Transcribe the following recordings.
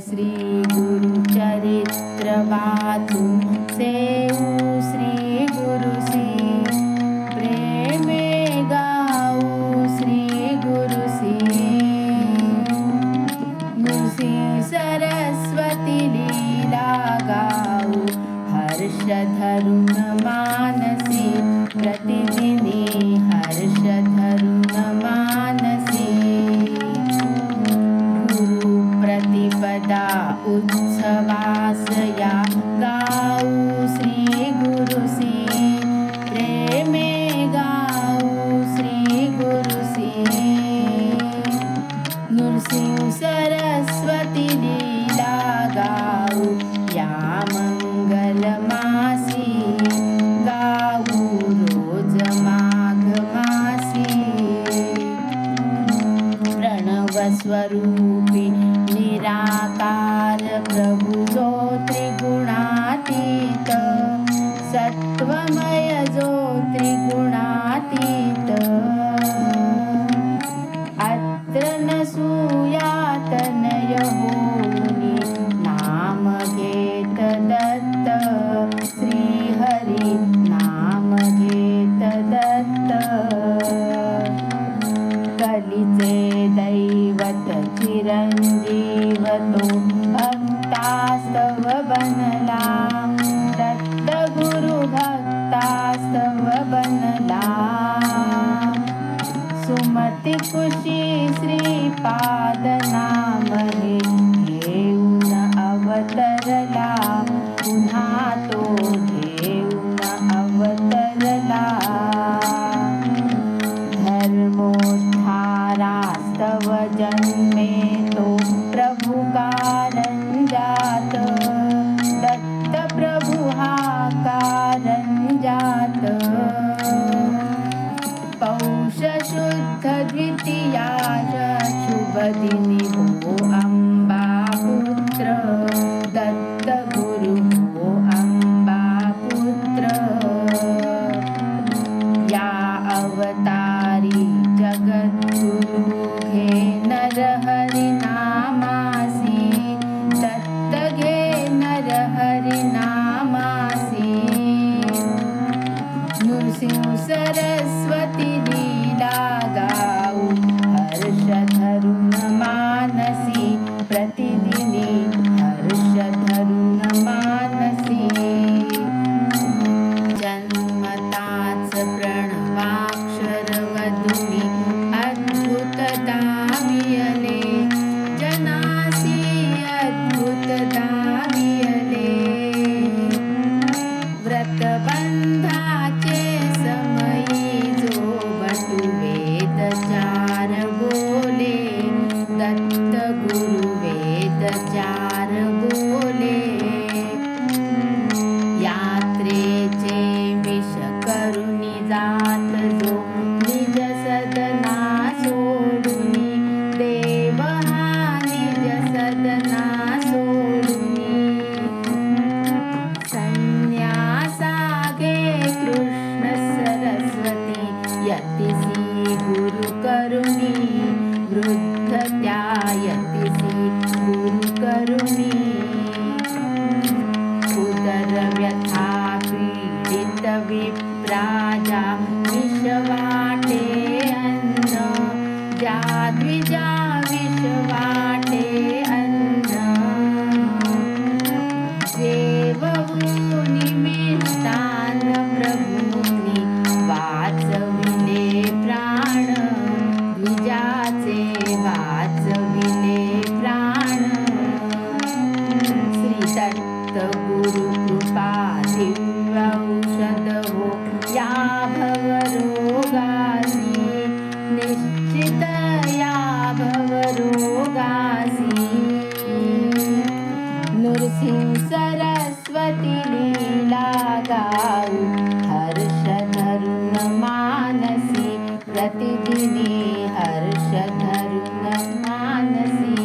श्री गुरुचरित्र वाचू से स्वरूपी निराकार प्रभु जो त्रिगुणातीत सत्वमय जो त्रिगुणातीत. अत्र न सूयातनय होनी नाम घेत दत्त श्रीहरी नाम घेत दत्त. कलिते love. 的家。ध्यायतिसि कुरुमि उदरव्यत् मानसि प्रतिदिने हर्षधरुण मानसि।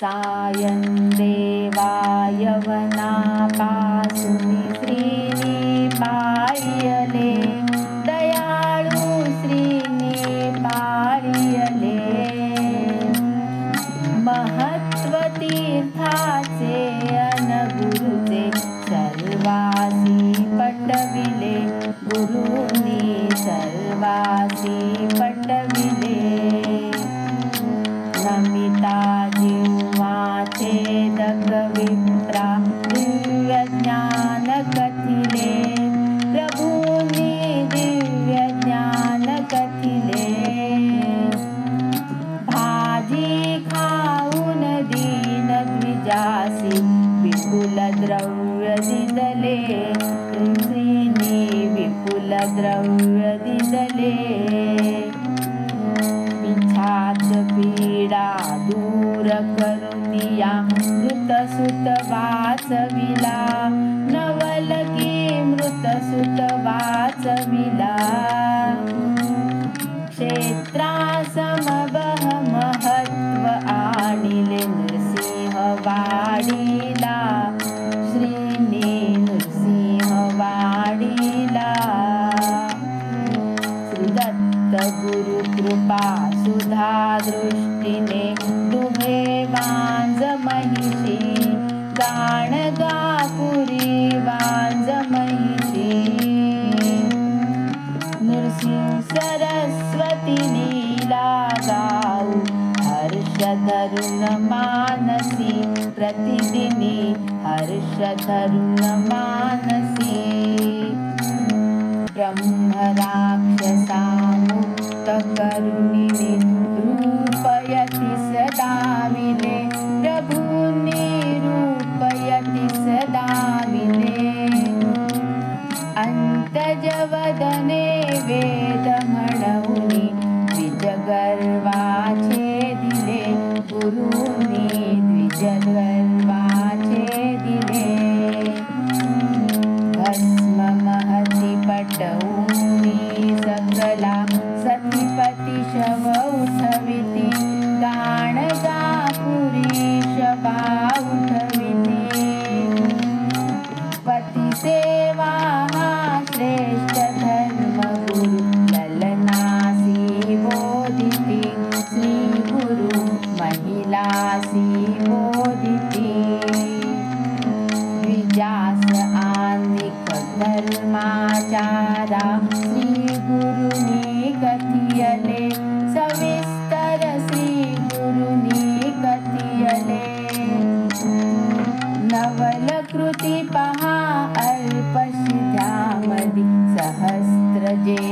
सायं देवायवना पास्मि श्रीणि पार्यले दयाळुश्रीणि पार्यले महत्त्व तीभासे अनगुरुते चल्वासि पटवि ದಿದಲೆ ಕೃಷಿನಿ ವಿಪುಲ ದ್ರವ್ಯದಿದಲೆ पिछात पीडा दूर करुनिया मृतसुत वाचविला. नवलकी मृतसुत वाचविला. क्षेत्रासमबह महत्त्व आणिले नृसिंह वाडीला मानसि प्रतिदिने हर्षतरुणमानसि मानसि।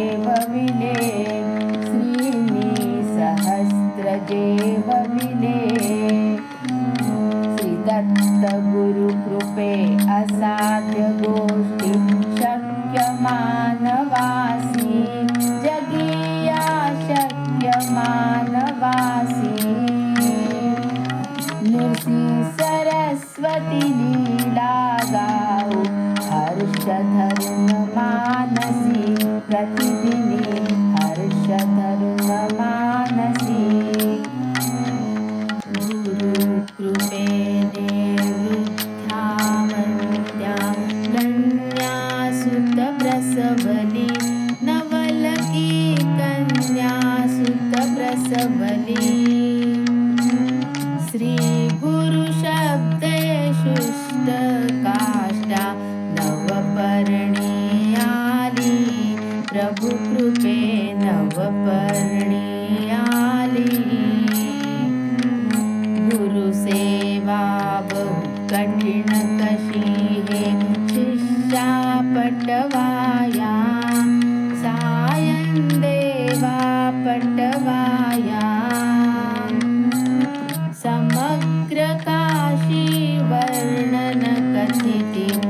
देवविले श्रीनि सहस्रदेवविले श्रीदत्तगुरुकृपे असाध्य गोष्टी शक्यमा я Wednesday, day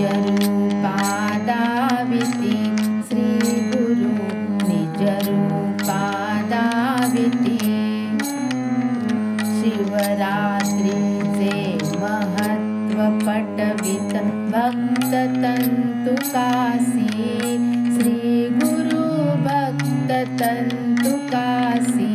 जरुपादा विति श्रीगुरूनिजरुपादावि शिवरात्रिंसेव महत्त्वपटवितं भक्ततन्तुकाशी। श्रीगुरु भक्ततन्तुकाशी।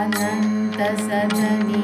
अनन्तसदनी